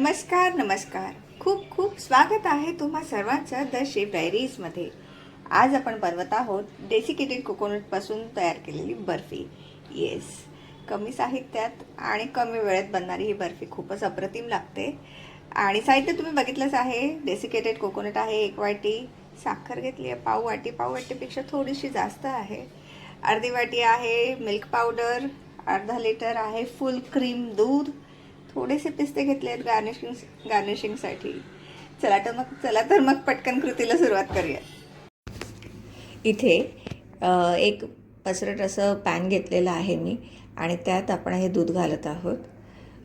नमस्कार नमस्कार. खूप खूप स्वागत आहे तुम्हा सर्वांचं द शेफ डायरीजमध्ये आज आपण बनवत आहोत डेसिकेटेड कोकोनटपासून तयार केलेली बर्फी. येस कमी साहित्यात आणि कमी वेळेत बनणारी ही बर्फी खूपच अप्रतिम लागते. आणि साहित्य तुम्ही बघितलंच आहे डेसिकेटेड कोकोनट आहे एक वाटी. साखर घेतली आहे पाव वाटी. पाव वाटीपेक्षा थोडीशी जास्त आहे. अर्धी वाटी आहे मिल्क पावडर अर्धा लिटर आहे फुल क्रीम दूध थोडेसे पिस्ते घेतले आहेत गार्निशिंग गार्निशिंगसाठी चला तर मग चला तर मग पटकन कृतीला सुरुवात करूया इथे एक पसरट असं पॅन घेतलेलं आहे मी आणि त्यात आपण हे दूध घालत आहोत.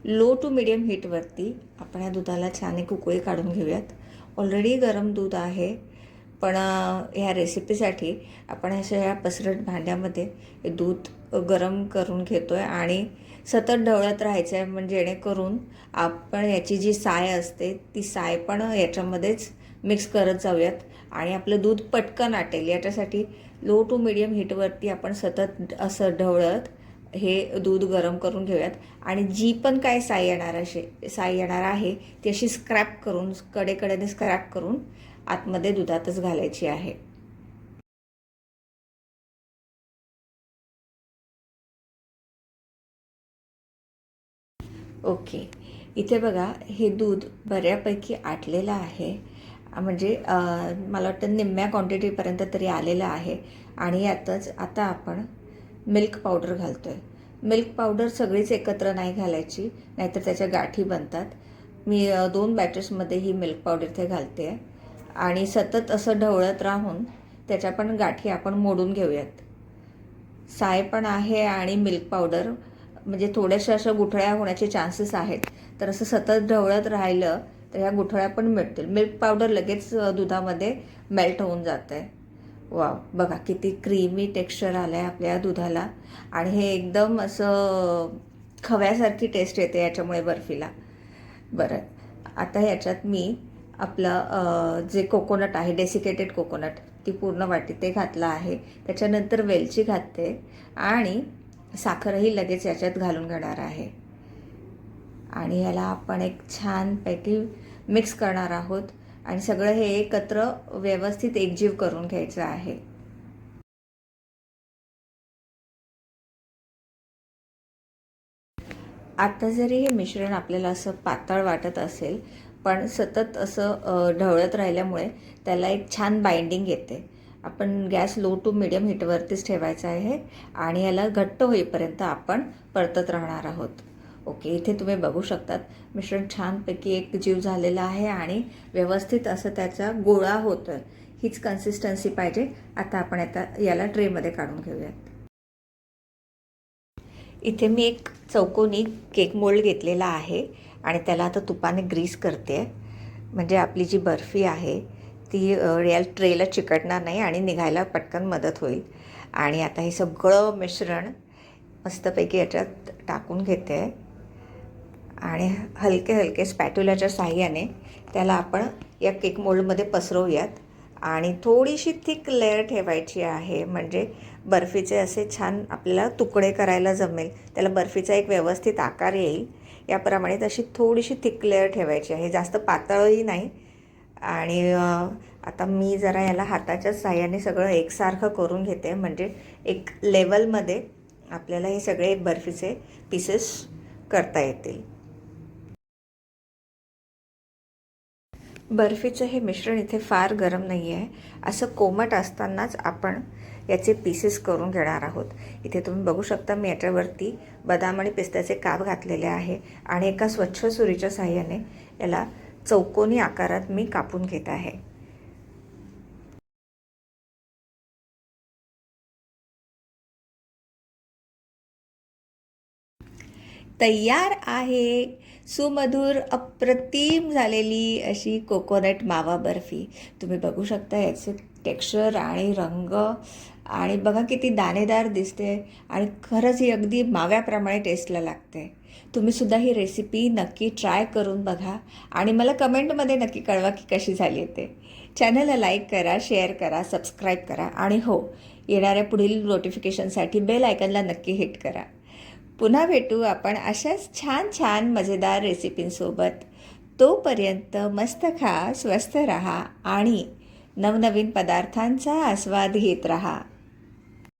लो टू मिडियम हीटवरती आपण या दुधाला छान एक उकळी काढून घेऊयात. ऑलरेडी गरम दूध आहे पण ह्या रेसिपीसाठी आपण अशा ह्या पसरट भांड्यामध्ये दूध गरम करून घेतो आहे आणि सतत ढवळत राहायचं आहे म्हणजे जेणेकरून आपण याची जी साय असते ती साय पण याच्यामध्येच मिक्स करत जाऊयात. आणि आपलं दूध पटकन आटेल. याच्यासाठी लो टू मिडियम हीटवरती आपण सतत असं ढवळत हे दूध गरम करून घेऊयात. आणि जी पण काय साय येणार असे साय येणार आहे ती अशी स्क्रॅप करून कडेकडेने स्क्रॅप करून आतमध्ये दुधातच घालायची आहे. ओके. इथे बघा हे दूध बऱ्यापैकी आटलेलं आहे. म्हणजे मला वाटतं निम्म्या क्वांटिटीपर्यंत तरी आलेलं आहे. आणि यातच आता आपण मिल्क पावडर घालतो आहे मिल्क पावडर सगळीच एकत्र नाही घालायची नाहीतर त्याच्या गाठी बनतात. मी दोन बॅचेसमध्ये ही मिल्क पावडर इथे घालते आहे आणि सतत असं ढवळत राहून त्याच्या पण गाठी आपण मोडून घेऊयात. साय पण आहे आणि मिल्क पावडर म्हणजे थोड्याशा अशा गुठळ्या होण्याचे चान्सेस आहेत. तर असं सतत ढवळत राहिलं तर ह्या गुठळ्या पण मिळतील मिल्क पावडर लगेच दुधामध्ये मेल्ट होऊन जात आहे वाव बघा किती क्रीमी टेक्स्चर आलं आहे आपल्या दुधाला. आणि हे एकदम असं खव्यासारखी टेस्ट येते याच्यामुळे बर्फीला. बरं आता ह्याच्यात मी आपलं जे कोकोनट आहे डेसिकेटेड कोकोनट ती पूर्ण वाटी ते घातलं आहे. त्याच्यानंतर वेलची घातते. आणि साखरही लगेच याच्यात घालून घेणार आहे. आणि ह्याला आपण एक छानपैकी मिक्स करणार आहोत. आणि सगळं हे एकत्र व्यवस्थित एकजीव करून घ्यायचं आहे. आता जरी हे मिश्रण आपल्याला असं पातळ वाटत असेल पण सतत असं ढवळत राहिल्यामुळे त्याला एक छान बाइंडिंग येते. आपण गॅस लो टू मिडियम हीटवरतीच ठेवायचा आहे आणि याला घट्ट होईपर्यंत आपण परतत राहणार आहोत. ओके इथे तुम्ही बघू शकतात मिश्रण छानपैकी एक जीव झालेला आहे आणि व्यवस्थित असं त्याचा गोळा होतं हीच कन्सिस्टन्सी पाहिजे. आता आपण आता याला ट्रेमध्ये काढून घेऊयात. इथे मी एक चौकोनी केक मोल्ड घेतलेला आहे आणि त्याला आता तुपाने ग्रीस करते म्हणजे आपली जी बर्फी आहे ती अ, या ट्रेला चिकटणार नाही आणि निघायला पटकन मदत होईल. आणि आता हे सगळं मिश्रण मस्तपैकी याच्यात टाकून घेते. आणि हलके हलके स्पॅट्युलाच्या साह्याने त्याला आपण या केक मोल्डमध्ये पसरवूयात. आणि थोडीशी थिक लेअर ठेवायची आहे. म्हणजे बर्फीचे असे छान आपल्याला तुकडे करायला जमेल. त्याला बर्फीचा एक व्यवस्थित आकार येईल. याप्रमाणे तशी थोडीशी थिक लेअर ठेवायची आहे. जास्त पातळही नाही. आणि आता मी जरा याला हाताच्या साह्याने सगळं एकसारखं करून घेते. म्हणजे एक लेवलमध्ये आपल्याला हे सगळे बर्फीचे पीसेस करता येतील. बर्फीचं हे मिश्रण इथे फार गरम नाही आहे. असं कोमट असतानाच आपण याचे पीसेस करून घेणार आहोत. इथे तुम्ही बघू शकता मी याच्यावरती बदाम आणि पिस्त्याचे काप घातलेले आहे आणि एका स्वच्छ सुरीच्या साह्याने याला चौकोनी आकारात मी कापून घेत आहे. तयार आहे. सुमधुर अप्रतिम झालेली अशी कोकोनट मावा बर्फी. तुम्ही बघू शकता याचे टेक्स्चर आणि रंग आणि बघा किती दाणेदार दिसते आणि खरंच ही अगदी माव्याप्रमाणे टेस्टला लागते. तुम्ही सुद्धा ही रेसिपी नक्की ट्राय करून बघा आणि मला कमेंटमध्ये नक्की कळवा की कशी झाली आहे ते. चॅनलला लाईक करा शेअर करा सबस्क्राईब करा आणि हो येणाऱ्या पुढील नोटिफिकेशनसाठी बेल आयकनला नक्की हिट करा. पुन्हा भेटू आपण अशाच छान छान मजेदार रेसिपींसोबत तोपर्यंत मस्त खा स्वस्थ रहा आणि नवनवीन पदार्थांचा आस्वाद घेत रहा.